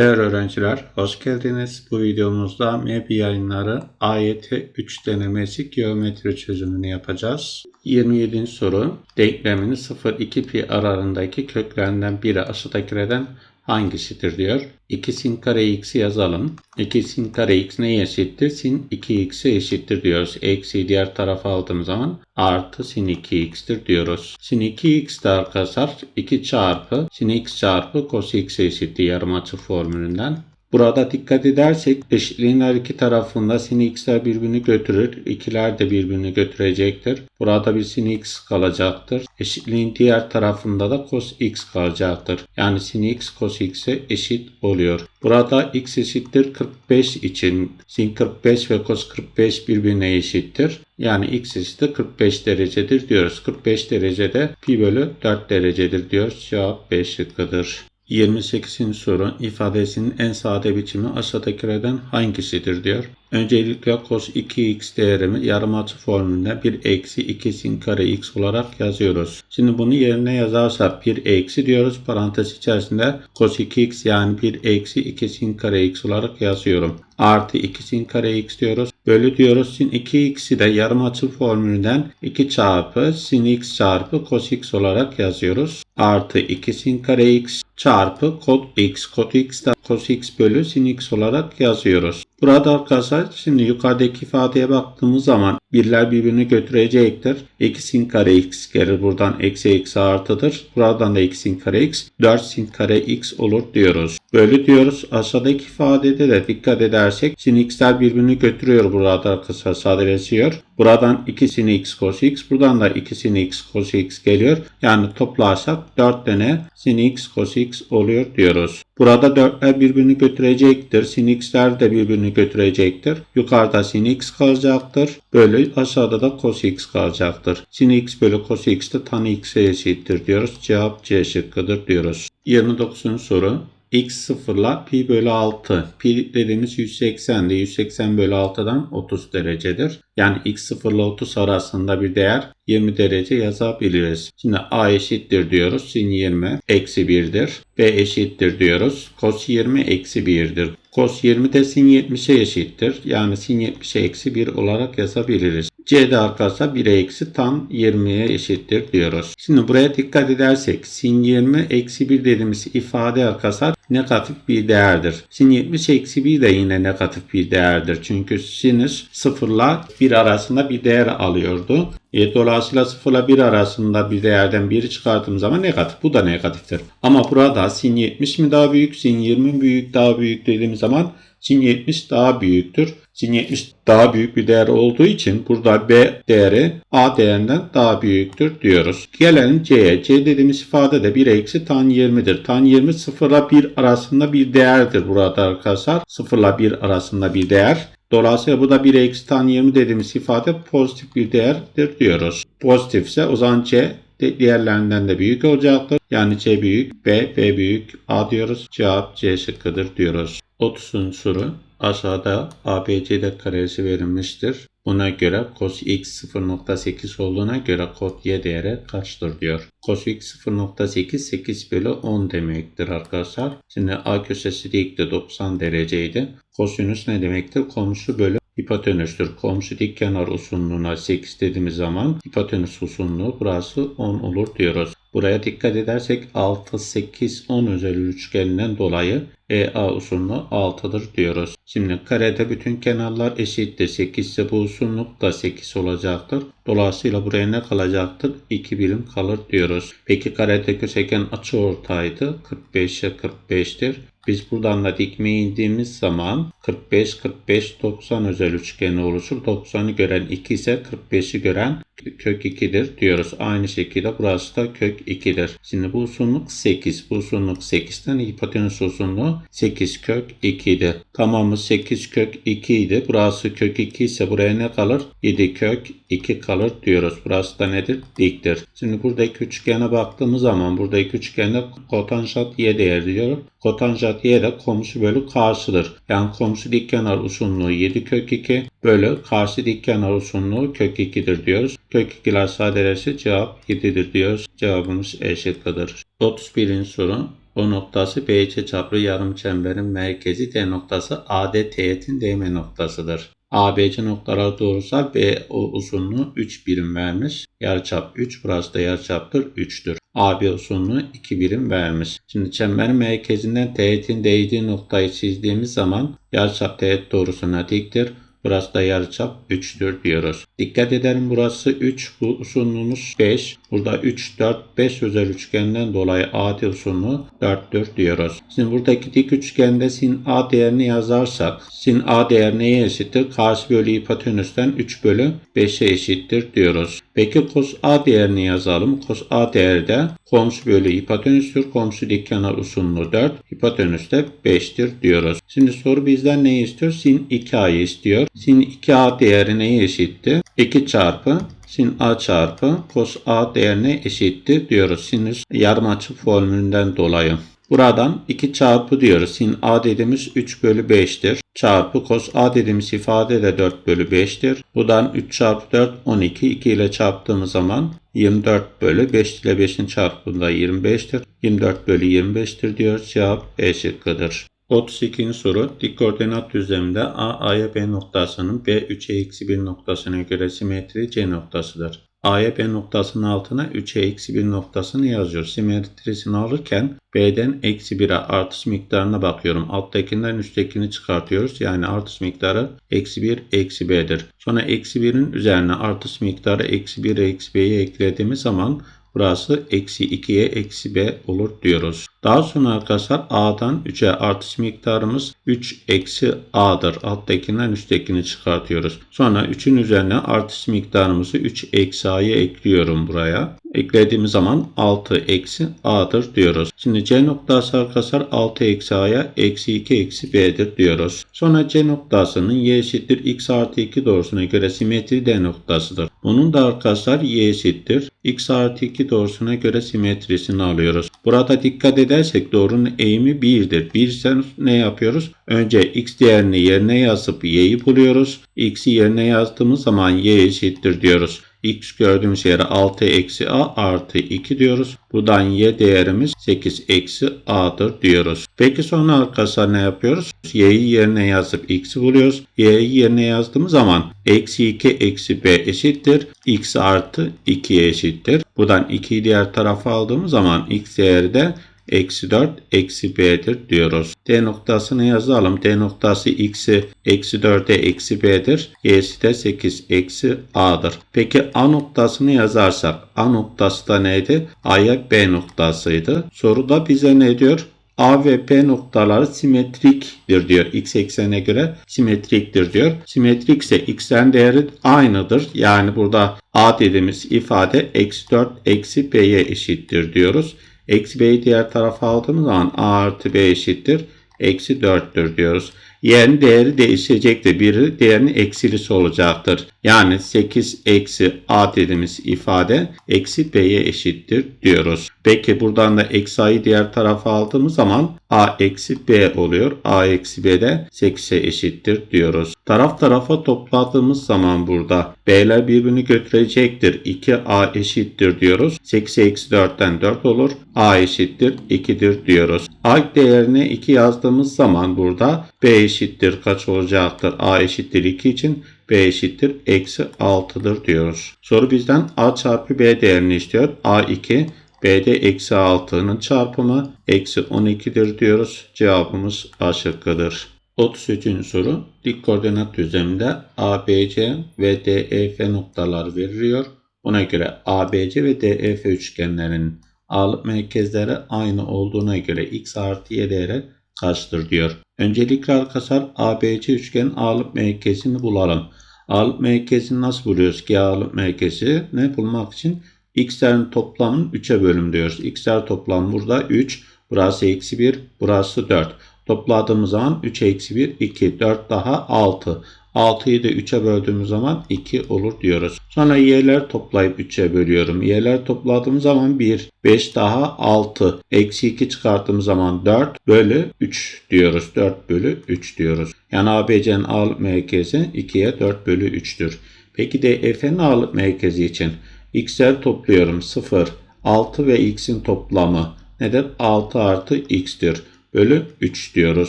Değerli öğrenciler, hoş geldiniz. Bu videomuzda MEB yayınları AYT 3 denemesi geometri çözümünü yapacağız. 27. soru, denklemini 0-2 pi aralığındaki köklerinden biri aşağıdakilerden hangisidir diyor. 2 sin kare x'i yazalım. 2 sin kare x neye eşittir? Sin 2x'e eşittir diyoruz. Eksi diğer tarafa aldığım zaman artı sin 2x'tir diyoruz. Sin 2x de arkadaşlar 2 çarpı sin x çarpı cos x'e eşittir yarım açı formülünden. Burada dikkat edersek eşitliğin her iki tarafında sin x'ler birbirini götürür. ikiler de birbirini götürecektir. Burada bir sin x kalacaktır. Eşitliğin diğer tarafında da cos x kalacaktır. Yani sin x cos x'e eşit oluyor. Burada x eşittir 45 için sin 45 ve cos 45 birbirine eşittir. Yani x eşittir 45 derecedir diyoruz. 45 derecede pi bölü 4 derecedir diyoruz. Cevap B şıkkıdır. 28. soru ifadesinin en sade biçimi aşağıdakilerden hangisidir diyor. Öncelikle cos 2x değerimi yarım açı formülünde 1 eksi 2 sin kare x olarak yazıyoruz. Şimdi bunu yerine yazarsak 1 eksi diyoruz. Parantez içerisinde cos 2x yani 1 eksi 2 sin kare x olarak yazıyorum. Artı 2 sin kare x diyoruz. Bölü diyoruz. Sin 2x'i de yarım açı formülünden 2 çarpı sin x çarpı cos x olarak yazıyoruz. Artı 2 sin kare x çarpı kod x. Kod x de cos x bölü sin x olarak yazıyoruz. Burada arkadaşlar şimdi yukarıdaki ifadeye baktığımız zaman birler birbirini götürecektir. 2 sin kare x gelir buradan eksi eksi artıdır. Buradan da 2 sin kare x 4 sin kare x olur diyoruz. Bölü diyoruz. Aşağıdaki ifadede de dikkat edersek sin x'ler birbirini götürüyor burada arkadaşlar sadeleşiyor. Buradan 2 sin x cos x buradan da 2 sin x cos x geliyor. Yani toplarsak 4 tane sin x cos x oluyor diyoruz. Burada 4'ler birbirini götürecektir. Sin x'ler de birbirini götürecektir. Yukarıda sin x kalacaktır. Bölü aşağıda da cos x kalacaktır. Sin x bölü cos x de tan x'e eşittir diyoruz. Cevap C şıkkıdır diyoruz. 29. soru x sıfırla pi bölü 6. Pi dediğimiz 180'de 180 bölü 6'dan 30 derecedir. Yani x sıfırla 30 arasında bir değer 20 derece yazabiliriz. Şimdi a eşittir diyoruz. Sin 20 eksi 1'dir. b eşittir diyoruz. Cos 20 eksi 1'dir. Cos 20 de sin 70'e eşittir. Yani sin 70'e eksi 1 olarak yazabiliriz. C'de arkadaşlar 1 eksi tan 20'ye eşittir diyoruz. Şimdi buraya dikkat edersek sin 20 eksi 1 dediğimiz ifade arkadaşlar negatif bir değerdir. Sin 70 eksi 1 de yine negatif bir değerdir. Çünkü sinüs 0 ile 1 arasında bir değer alıyordu. E, dolayısıyla 0 ile 1 arasında bir değerden biri çıkarttığım zaman negatif. Bu da negatiftir. Ama burada sin 70 mi daha büyük, sin 20 mi büyük daha büyük dediğim zaman sin 70 daha büyüktür. Sin 70 daha büyük bir değer olduğu için burada B değeri A değerinden daha büyüktür diyoruz. Gelelim C'ye. C dediğimiz ifade de 1 eksi tan 20'dir. Tan 20 0 ile 1 arasında bir değerdir burada arkadaşlar. 0 ile 1 arasında bir değer. Dolayısıyla bu da 1 eksi tan 20 dediğimiz ifade pozitif bir değerdir diyoruz. Pozitifse o zaman C diğerlerinden de büyük olacaktır. Yani C büyük, B, B büyük, A diyoruz. Cevap C şıkkıdır diyoruz. 30. soru. Aşağıda ABCD karesi verilmiştir. Buna göre cos x 0.8 olduğuna göre kod y değeri kaçtır diyor. Cos x 0.8 8 bölü 10 demektir arkadaşlar. Şimdi A köşesi dikti 90 dereceydi. Kosinüs ne demektir? Komşu bölü hipotenüstür. Komşu dik kenar uzunluğuna 8 dediğimiz zaman hipotenüs uzunluğu burası 10 olur diyoruz. Buraya dikkat edersek 6, 8, 10 özel üçgeninden dolayı EA uzunluğu 6'dır diyoruz. Şimdi karede bütün kenarlar eşittir. 8 ise bu uzunluk da 8 olacaktır. Dolayısıyla buraya ne kalacaktır? 2 birim kalır diyoruz. Peki karede köşegen açı ortaydı. 45'e 45'tir. Biz buradan da dikme indiğimiz zaman 45 45 90 özel üçgeni oluşur. 90'ı gören 2 ise 45'i gören kök 2'dir diyoruz. Aynı şekilde burası da kök 2'dir. Şimdi bu uzunluk 8. Bu uzunluk 8'den hipotenüs uzunluğu 8 kök 2 idi. Tamamı 8 kök 2 idi. Burası kök 2 ise buraya ne kalır? 7 kök 2 kalır diyoruz. Burası da nedir? Diktir. Şimdi buradaki üçgene baktığımız zaman buradaki üçgende kotanjant y değer diyor. Kotanjant y de komşu bölü karşıdır. Yani komşu dikkenar uzunluğu 7 kök 2 bölü karşı dikkenar uzunluğu kök 2'dir diyoruz. Kök 2'ler sadeleşir cevap 7'dir diyoruz. Cevabımız E şıkkıdır. 31. soru. O noktası BC çaplı yarım çemberin merkezi D noktası AD teğetin DM noktasıdır. ABC noktalar doğrusa B uzunluğu 3 birim vermiş. Yarıçap 3 burası da yarıçaptır 3'tür. AB uzunluğu 2 birim vermiş. Şimdi çemberin merkezinden teğetin değdiği noktayı çizdiğimiz zaman yarıçap teğet doğrusuna diktir. Burası da yarıçap 3'tür diyoruz. Dikkat edelim burası 3, bu uzunluğumuz 5. Burada 3, 4, 5 özel üçgenden dolayı AD uzunluğu 4'tür diyoruz. Şimdi buradaki dik üçgende sin A değerini yazarsak sin A değer neye eşittir? Karşı bölü hipotenüsten 3 bölü 5'e eşittir diyoruz. Peki cos A değerini yazalım. Cos A değeri de komşu bölü hipotenüstür. Komşu dikkenar uzunluğu 4. Hipotenüs de 5'tir diyoruz. Şimdi soru bizden neyi istiyor? Sin 2A'yı istiyor. Sin 2A değeri neye eşitti? 2 çarpı sin A çarpı cos A değerine eşittir diyoruz. Sinüs yarım açı formülünden dolayı. Buradan 2 çarpı diyoruz. Sin A dediğimiz 3 bölü 5'tir. Çarpı cos A dediğimiz ifade de 4 bölü 5'tir. Buradan 3 çarpı 4 12. 2 ile çarptığımız zaman 24 bölü 5 ile 5'in çarpımında 25'tir. 24 bölü 25'tir diyoruz. Cevap E şıkkıdır. 32. soru dik koordinat düzleminde A, A'ya B noktasının B 3'e eksi 1 noktasına göre simetri C noktasıdır. A'ya B noktasının altına 3'e eksi 1 noktasını yazıyor. Simetrisini alırken B'den eksi 1'e artış miktarına bakıyorum. Alttakinden üsttekini çıkartıyoruz. Yani artış miktarı eksi 1 eksi B'dir. Sonra eksi 1'in üzerine artış miktarı eksi 1 eksi B'yi eklediğimiz zaman Burası eksi 2'ye eksi b olur diyoruz. Daha sonra arkadaşlar a'dan 3'e artış miktarımız 3 eksi a'dır. Alttakinden üsttekini çıkartıyoruz. Sonra 3'ün üzerine artış miktarımızı 3 eksi a'yı ekliyorum buraya. Eklediğimiz zaman 6 eksi a'dır diyoruz. Şimdi c noktası arkadaşlar 6 eksi a'ya eksi 2 eksi b'dir diyoruz. Sonra c noktasının y eşittir x artı 2 doğrusuna göre simetri d noktasıdır. Bunun da arkadaşlar y eşittir x artı 2 doğrusuna göre simetrisini alıyoruz. Burada dikkat edersek doğrunun eğimi 1'dir. 1 ise ne yapıyoruz? Önce x değerini yerine yazıp y'yi buluyoruz. X'i yerine yazdığımız zaman y eşittir diyoruz x gördüğümüz yere 6 eksi a artı 2 diyoruz. Buradan y değerimiz 8 eksi a'dır diyoruz. Peki sonra arkadaşlar ne yapıyoruz? y'yi yerine yazıp x'i buluyoruz. y'yi yerine yazdığımız zaman eksi 2 eksi b eşittir. x artı 2'ye eşittir. Buradan 2'yi diğer tarafa aldığımız zaman x değeri de eksi 4 eksi b'dir diyoruz. D noktasını yazalım. D noktası x'i eksi 4'e eksi b'dir. Y'si de 8 eksi a'dır. Peki a noktasını yazarsak a noktası da neydi? A'ya b noktasıydı. Soruda bize ne diyor? A ve P noktaları simetriktir diyor. X eksene göre simetriktir diyor. Simetrik ise x'en değeri aynıdır. Yani burada A dediğimiz ifade eksi 4 eksi P'ye eşittir diyoruz. Eksi b'yi diğer tarafa aldığımız zaman a artı b eşittir. Eksi 4'tür diyoruz. Y'nin değeri değişecektir. Biri diğerinin eksilisi olacaktır. Yani 8 eksi a dediğimiz ifade eksi b'ye eşittir diyoruz. Peki buradan da eksi a'yı diğer tarafa aldığımız zaman a eksi b oluyor. a eksi b de 8'e eşittir diyoruz. Taraf tarafa topladığımız zaman burada b'ler birbirini götürecektir. 2a eşittir diyoruz. 8 eksi 4'ten 4 olur. a eşittir 2'dir diyoruz. a değerine 2 yazdığımız zaman burada b eşittir kaç olacaktır? a eşittir 2 için b eşittir eksi 6'dır diyoruz. Soru bizden a çarpı b değerini istiyor. a2 B'de eksi 6'nın çarpımı eksi 12'dir diyoruz. Cevabımız A şıkkıdır. 33. soru dik koordinat düzleminde ABC ve DEF noktalar veriliyor. Buna göre ABC ve DEF üçgenlerinin ağırlık merkezleri aynı olduğuna göre x artı y değeri kaçtır diyor. Öncelikle arkadaşlar ABC üçgen ağırlık merkezini bulalım. Ağırlık merkezini nasıl buluyoruz ki ağırlık merkezi ne bulmak için x'lerin toplamının 3'e bölüm diyoruz. x'ler toplam burada 3, burası eksi 1, burası 4. Topladığımız zaman 3 eksi 1, 2, 4 daha 6. 6'yı da 3'e böldüğümüz zaman 2 olur diyoruz. Sonra y'ler toplayıp 3'e bölüyorum. y'ler topladığım zaman 1, 5 daha 6. Eksi 2 çıkarttığım zaman 4 bölü 3 diyoruz. 4 bölü 3 diyoruz. Yani ABC'nin ağırlık merkezi 2'ye 4 bölü 3'tür. Peki de F'nin ağırlık merkezi için x'ler topluyorum 0, 6 ve x'in toplamı nedir? 6 artı x'tir. Bölü 3 diyoruz.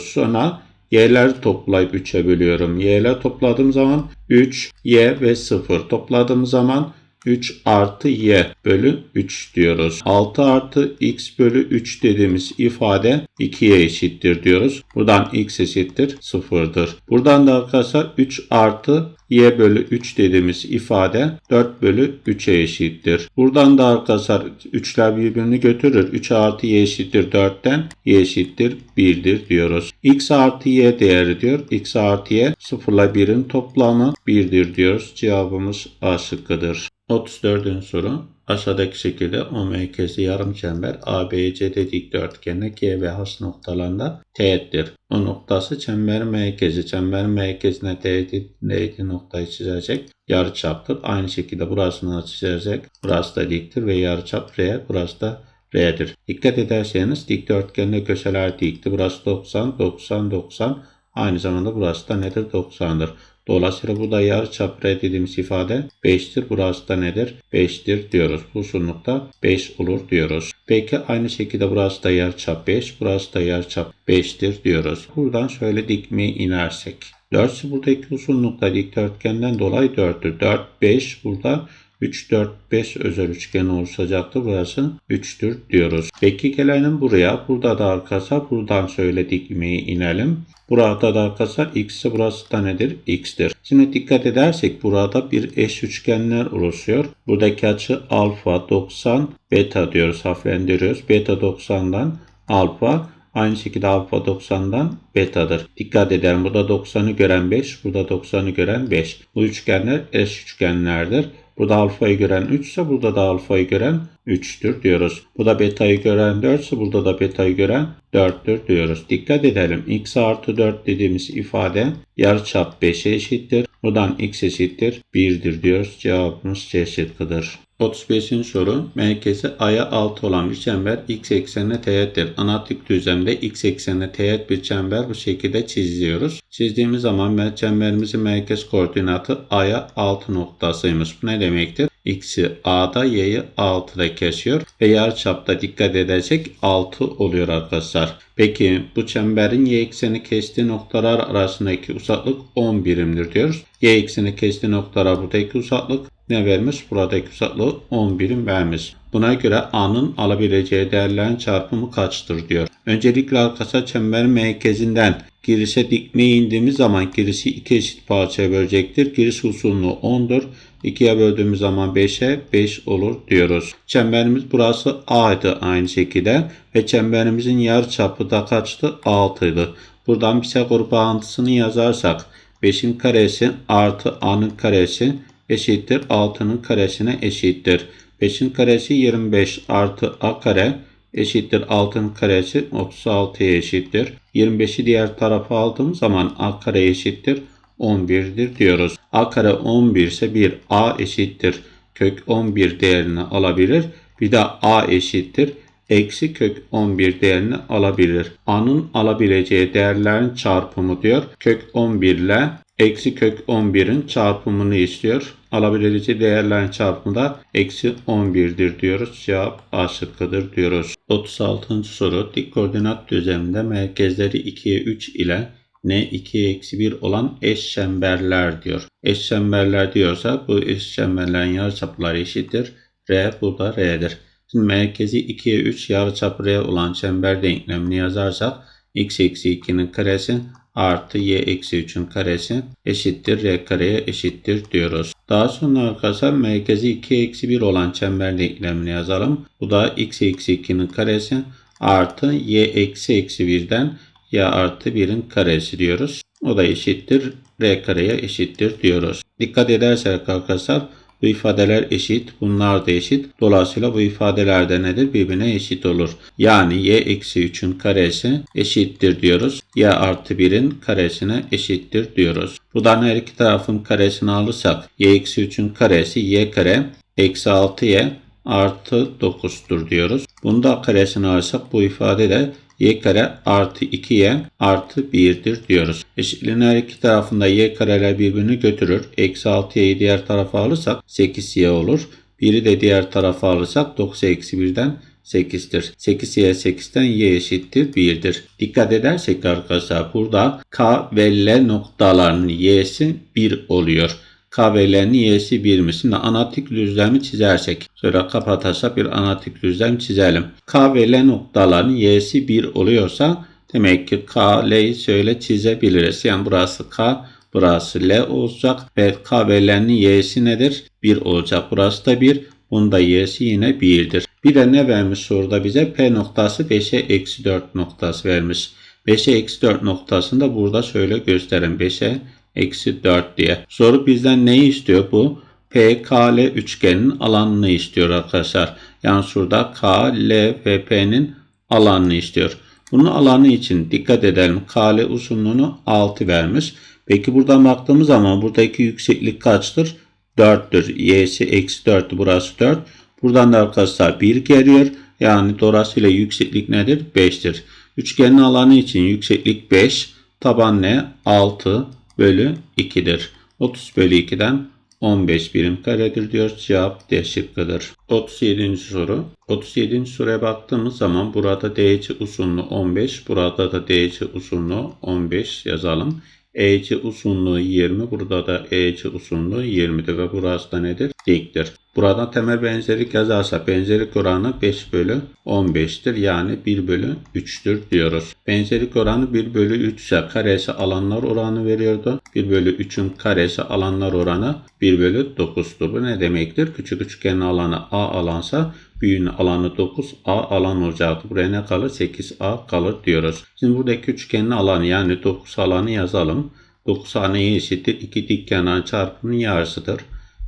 Sonra y'ler toplayıp 3'e bölüyorum. y'ler topladığım zaman 3, y ve 0. Topladığım zaman 3 artı y bölü 3 diyoruz. 6 artı x bölü 3 dediğimiz ifade 2'ye eşittir diyoruz. Buradan x eşittir 0'dır. Buradan da arkadaşlar 3 artı y bölü 3 dediğimiz ifade 4 bölü 3'e eşittir. Buradan da arkadaşlar 3'ler birbirini götürür. 3 artı y eşittir 4'ten y eşittir 1'dir diyoruz. x artı y değeri diyor. x artı y 0 ile 1'in toplamı 1'dir diyoruz. Cevabımız A şıkkıdır. 34. soru. Aşağıdaki şekilde O merkezli yarım çember ABCD dikdörtgenine G ve H noktalarında teğettir. O noktası çemberin merkezi. Çemberin merkezine değdiği noktayı çizecek. Yarıçaptır. Aynı şekilde burasını çizecek. Burası da diktir ve yarıçap R. Burası da R'dir. Dikkat ederseniz dikdörtgende köşeler dikti. Burası 90, 90, 90. Aynı zamanda burası da nedir? 90'dır. Dolayısıyla burada yarıçap R dediğimiz ifade 5'tir. Burası da nedir? 5'tir diyoruz. Bu uzunlukta 5 olur diyoruz. Peki aynı şekilde burası da yarıçap 5. Burası da yarıçap 5'tir diyoruz. Buradan şöyle dikmeye inersek. 4 buradaki uzunlukta dikdörtgenden dolayı 4'tür. 4, 5 burada 3, 4, 5 özel üçgen oluşacaktır. Burası 3'tür diyoruz. Peki gelelim buraya. Burada da arkadaşlar buradan şöyle dikmeye inelim. Burada da arkadaşlar x burası da nedir? x'tir. Şimdi dikkat edersek burada bir eş üçgenler oluşuyor. Buradaki açı alfa 90 beta diyoruz. Harflendiriyoruz. Beta 90'dan alfa Aynı şekilde alfa 90'dan betadır. Dikkat edelim. Burada 90'ı gören 5. Burada 90'ı gören 5. Bu üçgenler eş üçgenlerdir. Burada alfayı gören 3 ise burada da alfayı gören 3'tür diyoruz. Bu da beta'yı gören 4 ise burada da beta'yı gören 4'tür diyoruz. Dikkat edelim. x artı 4 dediğimiz ifade yarıçap 5'e eşittir. Buradan x eşittir 1'dir diyoruz. Cevabımız C şıkkıdır. 35. soru. Merkezi aya 6 olan bir çember x eksenine teğettir. Analitik düzlemde x eksenine teğet bir çember bu şekilde çiziyoruz. Çizdiğimiz zaman çemberimizin merkez koordinatı aya 6 noktasıymış. Bu ne demektir? x'i a'da y'yi 6'da kesiyor ve yarıçapta dikkat edersek 6 oluyor arkadaşlar. Peki bu çemberin y ekseni kestiği noktalar arasındaki uzaklık 10 birimdir diyoruz. Y ekseni kestiği noktalar buradaki uzaklık ne vermiş? Buradaki uzaklığı 10 birim vermiş. Buna göre A'nın alabileceği değerlerin çarpımı kaçtır diyor. Öncelikle arkadaşlar çemberin merkezinden girişe dikmeye indiğimiz zaman girişi iki eşit parçaya bölecektir. Giriş uzunluğu 10'dur. 2'ye böldüğümüz zaman 5'e 5 olur diyoruz. Çemberimiz burası A'ydı aynı şekilde ve çemberimizin yarı çapı da kaçtı? 6 idi. Buradan Pisagor bağıntısını yazarsak 5'in karesi artı A'nın karesi eşittir 6'nın karesine eşittir. 5'in karesi 25 artı a kare eşittir 6'nın karesi 36'ya eşittir. 25'i diğer tarafa aldığım zaman a kare eşittir 11'dir diyoruz. a kare 11 ise bir a eşittir kök 11 değerini alabilir. Bir de a eşittir eksi kök 11 değerini alabilir. A'nın alabileceği değerlerin çarpımı diyor. Kök 11 ile eksi kök 11'in çarpımını istiyor. Alabileceği değerlerin çarpımı da eksi 11'dir diyoruz. Cevap A şıkkıdır diyoruz. 36. soru dik koordinat düzleminde merkezleri 2'ye 3 ile n 2'ye eksi 1 olan eş çemberler diyor. Eş çemberler diyorsa bu eş çemberlerin yarıçapları eşittir. R bu da R'dir. Şimdi merkezi 2'ye 3 yarıçap R olan çember denklemini yazarsak x eksi 2'nin karesi artı y eksi 3'ün karesi eşittir r kareye eşittir diyoruz. Daha sonra arkadaşlar merkezi 2 eksi 1 olan çember denklemini yazalım. Bu da x eksi 2'nin karesi artı y eksi eksi 1'den y artı 1'in karesi diyoruz. O da eşittir r kareye eşittir diyoruz. Dikkat edersek arkadaşlar bu ifadeler eşit, bunlar da eşit. Dolayısıyla bu ifadeler de nedir? Birbirine eşit olur. Yani y eksi 3'ün karesi eşittir diyoruz. y artı 1'in karesine eşittir diyoruz. Buradan her iki tarafın karesini alırsak y eksi 3'ün karesi y kare eksi 6y artı 9'dur diyoruz. Bunu da karesini alırsak bu ifade de y kare artı 2y artı 1'dir diyoruz. Eşitliğin iki tarafında y kareler birbirini götürür. Eksi 6y'yi diğer tarafa alırsak 8y olur. 1'i de diğer tarafa alırsak 9 eksi 1'den 8'dir. 8y 8'den y eşittir 1'dir. Dikkat edersek arkadaşlar burada k ve l noktalarının y'si 1 oluyor. K ve L'nin y'si 1'miş. Şimdi anatik düzlemi çizersek. Şöyle kapatırsak bir anatik düzlem çizelim. K ve L noktalarının y'si 1 oluyorsa demek ki K, L'yi şöyle çizebiliriz. Yani burası K, burası L olacak ve K ve L'nin y'si nedir? 1 olacak. Burası da 1. Bunda y'si yine 1'dir. Bir de ne vermiş soruda bize? P noktası 5'e eksi 4 noktası vermiş. 5'e eksi 4 noktasını da burada şöyle gösterin. 5'e eksi 4 diye. Soru bizden neyi istiyor bu? PKL üçgenin alanını istiyor arkadaşlar. Yani şurada K, L ve P'nin alanını istiyor. Bunun alanı için dikkat edelim. KL uzunluğunu 6 vermiş. Peki buradan baktığımız zaman buradaki yükseklik kaçtır? 4'tür. Y'si eksi 4'tü. Burası 4. Buradan da arkadaşlar 1 geliyor. Yani dolayısıyla yükseklik nedir? 5'tir. Üçgenin alanı için yükseklik 5. Taban ne? 6 bölü 2'dir. 30 bölü 2'den 15 birim karedir diyor. Cevap D şıkkıdır. 37. soru. 37. soruya baktığımız zaman burada DC uzunluğu 15. Burada da DC uzunluğu 15 yazalım. EC uzunluğu 20. Burada da EC uzunluğu 20'dir ve burası da nedir? Diktir. Buradan temel benzerlik yazarsa benzerlik oranı 5 bölü 15'tir. Yani 1 bölü 3'tür diyoruz. Benzerlik oranı 1 bölü 3 ise karesi alanlar oranı veriyordu. 1 bölü 3'ün karesi alanlar oranı 1 bölü 9'dur. Bu ne demektir? Küçük üçgenin alanı A alansa büyüğün alanı 9 A alan olacaktı. Buraya ne kalır? 8A kalır diyoruz. Şimdi buradaki üçgenin alanı yani 9 alanı yazalım. 9 A neye eşittir? 2 dik kenar çarpımının yarısıdır.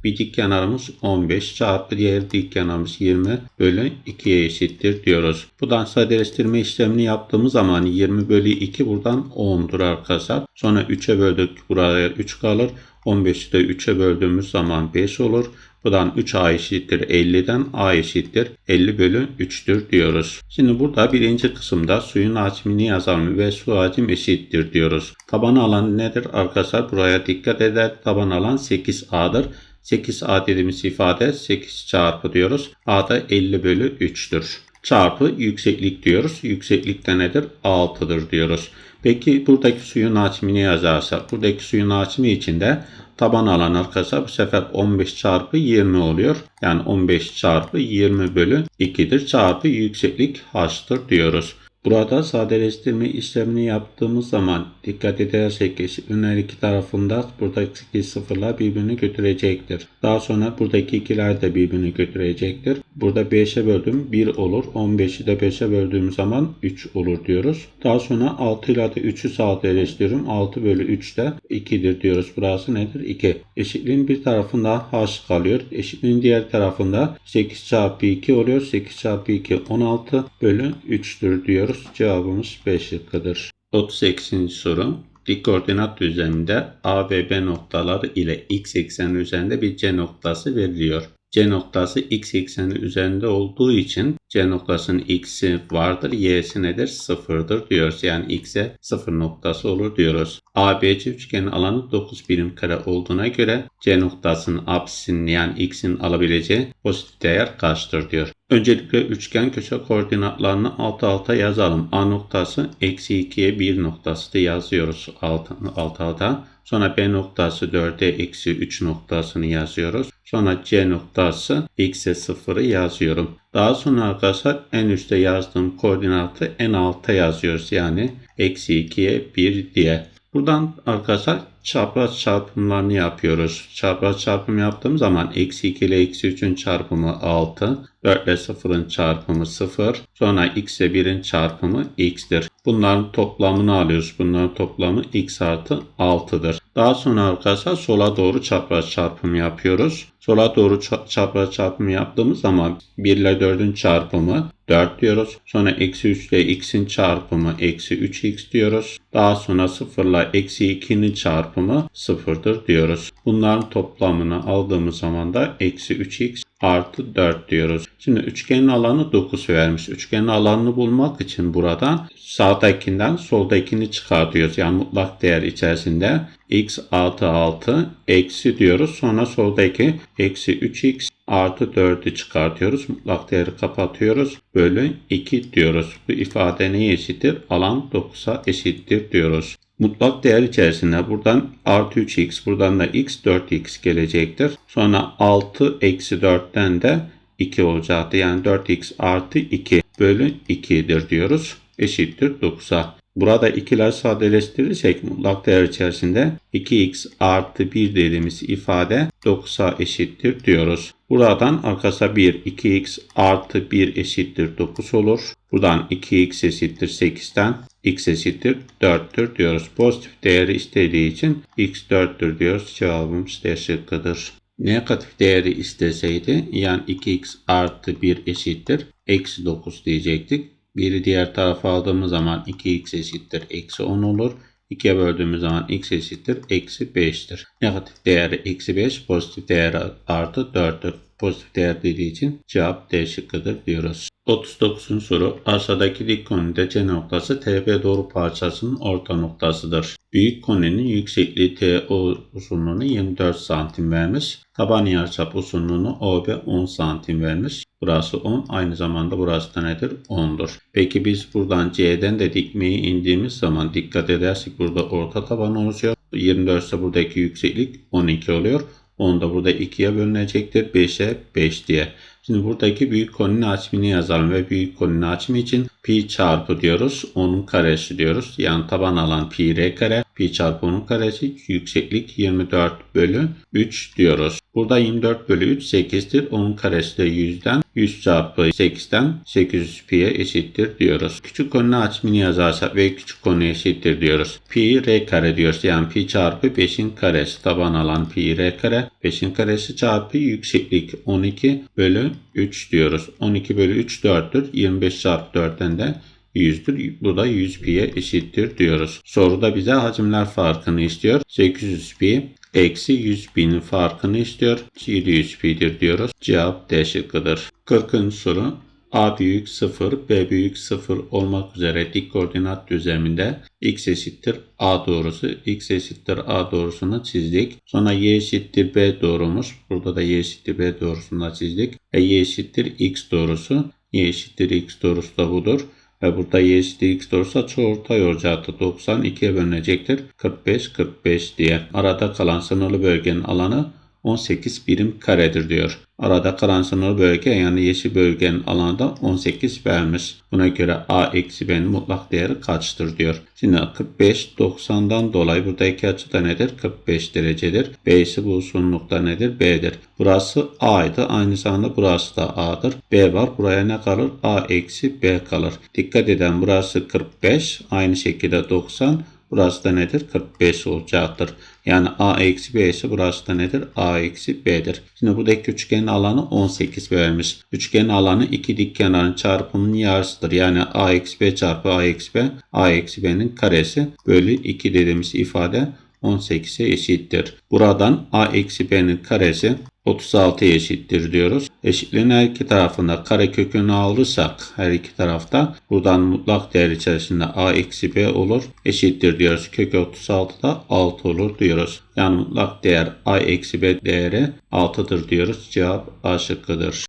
Bir dik kenarımız 15 çarpı diğer dik kenarımız 20 bölü 2'ye eşittir diyoruz. Buradan sadeleştirme işlemini yaptığımız zaman 20 bölü 2 buradan 10'dur arkadaşlar. Sonra 3'e böldük buraya 3 kalır. 15'i de 3'e böldüğümüz zaman 5 olur. Buradan 3a eşittir 50'den a eşittir 50 bölü 3'tür diyoruz. Şimdi burada birinci kısımda suyun hacmini yazalım ve su hacim eşittir diyoruz. Taban alan nedir arkadaşlar? Buraya dikkat eder. Taban alan 8a'dır. 8a dediğimiz ifade 8 çarpı diyoruz. a da 50 bölü 3'tür. Çarpı yükseklik diyoruz. Yükseklikte nedir? 6'dır diyoruz. Peki buradaki suyun hacmini yazarsak buradaki suyun hacmi içinde taban alan arkadaşlar bu sefer 15 çarpı 20 oluyor. Yani 15 çarpı 20 bölü 2'dir. Çarpı yükseklik h'tır diyoruz. Burada sadeleştirme işlemini yaptığımız zaman dikkat edersek eşitliğin her iki tarafında buradaki sıfırlar birbirini götürecektir. Daha sonra buradaki ikiler de birbirini götürecektir. Burada 5'e böldüm 1 olur. 15'i de 5'e böldüğüm zaman 3 olur diyoruz. Daha sonra 6 ile de 3'ü sadeleştiriyorum. 6 bölü 3 de 2'dir diyoruz. Burası nedir? 2. Eşitliğin bir tarafında h kalıyor. Eşitliğin diğer tarafında 8 çarpı 2 oluyor. 8 çarpı 2 16 bölü 3'tür diyoruz. Cevabımız 5 şıkkıdır. 38. soru. Dik koordinat düzleminde A ve B noktaları ile x ekseni üzerinde bir C noktası veriliyor. C noktası x ekseni üzerinde olduğu için C noktasının x'i vardır, y'si nedir? Sıfırdır diyoruz. Yani x'e sıfır noktası olur diyoruz. ABC üçgenin alanı 9 birim kare olduğuna göre C noktasının apsisinin yani x'in alabileceği pozitif değer kaçtır diyor. Öncelikle üçgen köşe koordinatlarını alt alta yazalım. A noktası eksi 2'ye 1 noktası da yazıyoruz alt, alt alta. Sonra B noktası 4'e eksi 3 noktasını yazıyoruz. Sonra C noktası x'e 0'ı yazıyorum. Daha sonra arkadaşlar en üstte yazdığım koordinatı en alta yazıyoruz. Yani eksi 2'ye 1 diye. Buradan arkadaşlar çapraz çarpımlarını yapıyoruz. Çapraz çarpım yaptığım zaman eksi 2 ile eksi 3'ün çarpımı 6. 4 ile 0'ın çarpımı 0. Sonra x ile 1'in çarpımı x'tir. Bunların toplamını alıyoruz. Bunların toplamı x artı 6'dır. Daha sonra arkadaşlar sola doğru çapraz çarpım yapıyoruz. Sola doğru ça- çapraz çarpımı yaptığımız zaman 1 ile 4'ün çarpımı 4 diyoruz. Sonra eksi 3 ile x'in çarpımı eksi 3x diyoruz. Daha sonra 0 ile eksi 2'nin çarpımı 0'dır diyoruz. Bunların toplamını aldığımız zaman da eksi 3x artı 4 diyoruz. Şimdi üçgenin alanı 9 vermiş. Üçgenin alanını bulmak için buradan sağdakinden soldakini çıkartıyoruz. Yani mutlak değer içerisinde x artı 6 eksi diyoruz. Sonra soldaki eksi 3x artı 4'ü çıkartıyoruz. Mutlak değeri kapatıyoruz. Bölü 2 diyoruz. Bu ifade neye eşittir? Alan 9'a eşittir diyoruz. Mutlak değer içerisinde buradan artı 3x buradan da x 4x gelecektir. Sonra 6 eksi 4'ten de 2 olacaktı. Yani 4x artı 2 bölü 2'dir diyoruz. Eşittir 9'a. Burada ikiler sadeleştirirsek mutlak değer içerisinde 2x artı 1 dediğimiz ifade 9'a eşittir diyoruz. Buradan arkasına 1, 2x artı 1 eşittir 9 olur. Buradan 2x eşittir 8'ten x eşittir 4'tür diyoruz. Pozitif değeri istediği için x 4'tür diyoruz. Cevabımız D şıkkıdır. Negatif değeri isteseydi yani 2x artı 1 eşittir eksi 9 diyecektik. Biri diğer tarafa aldığımız zaman 2x eşittir eksi 10 olur. 2'ye böldüğümüz zaman x eşittir eksi 5'tir. Negatif değeri eksi 5, pozitif değeri artı 4'tür. Pozitif değer dediği için cevap D şıkkıdır diyoruz. 39. soru aşağıdaki dik konide C noktası TB doğru parçasının orta noktasıdır. Büyük koninin yüksekliği TO uzunluğunu 24 santim vermiş. Taban yarıçap uzunluğunu OB 10 santim vermiş. Burası 10. Aynı zamanda burası da nedir? 10'dur. Peki biz buradan C'den de dikmeyi indiğimiz zaman dikkat edersek burada orta taban oluşuyor. 24 ise buradaki yükseklik 12 oluyor. 10 da burada 2'ye bölünecektir. 5'e 5 diye. Şimdi buradaki büyük koninin açımını yazalım ve büyük koninin açımı için pi çarpı diyoruz. Onun karesi diyoruz. Yani taban alan pi r kare. Pi çarpı onun karesi yükseklik 24 bölü 3 diyoruz. Burada 24 bölü 3 8'tir. Onun karesi de 100'den 100 çarpı 8'ten 800 pi'ye eşittir diyoruz. Küçük konunun açımını yazarsak ve küçük konu eşittir diyoruz. Pi r kare diyoruz. Yani pi çarpı 5'in karesi taban alan pi r kare. 5'in karesi çarpı yükseklik 12 bölü 3 diyoruz. 12 bölü 3 4'tür. 25 çarpı 4'ten de 100'dür. Bu da 100 pi'ye eşittir diyoruz. Soruda bize hacimler farkını istiyor. 800 pi eksi 100 pi'nin farkını istiyor. 700 pi'dir diyoruz. Cevap D şıkkıdır. 40. soru A büyük 0, B büyük 0 olmak üzere dik koordinat düzleminde x eşittir A doğrusu, x eşittir A doğrusunu çizdik. Sonra y eşittir B doğrumuz. Burada da y eşittir B doğrusunu çizdik. E y eşittir x doğrusu. Y eşittir x doğrusu da budur. Ve burada y eşittir x doğrusu açıortay olacaktı. 90 2'ye bölünecektir. 45 45 diye. Arada kalan sınırlı bölgenin alanı 18 birim karedir diyor. Arada kalan sınırlı bölge yani yeşil bölgenin alanı da 18 vermiş. Buna göre a eksi b'nin mutlak değeri kaçtır diyor. Şimdi 45 90'dan dolayı buradaki açı da nedir? 45 derecedir. B ise bu uzunlukta nedir? B'dir. Burası a'ydı. Aynı zamanda burası da a'dır. B var. Buraya ne kalır? a eksi b kalır. Dikkat eden burası 45. Aynı şekilde 90. Burası da nedir? 45 olacaktır. Yani a eksi b ise burası da nedir? a eksi b'dir. Şimdi buradaki üçgenin alanı 18 vermiş. Üçgenin alanı iki dik kenarın çarpımının yarısıdır. Yani a eksi b çarpı a eksi b. a eksi b'nin karesi bölü 2 dediğimiz ifade 18'e eşittir. Buradan a eksi b'nin karesi 36 eşittir diyoruz. Eşitliğin her iki tarafında kare kökünü alırsak her iki tarafta buradan mutlak değer içerisinde a eksi b olur. Eşittir diyoruz. Kök 36 da 6 olur diyoruz. Yani mutlak değer a eksi b değeri 6'dır diyoruz. Cevap A şıkkıdır.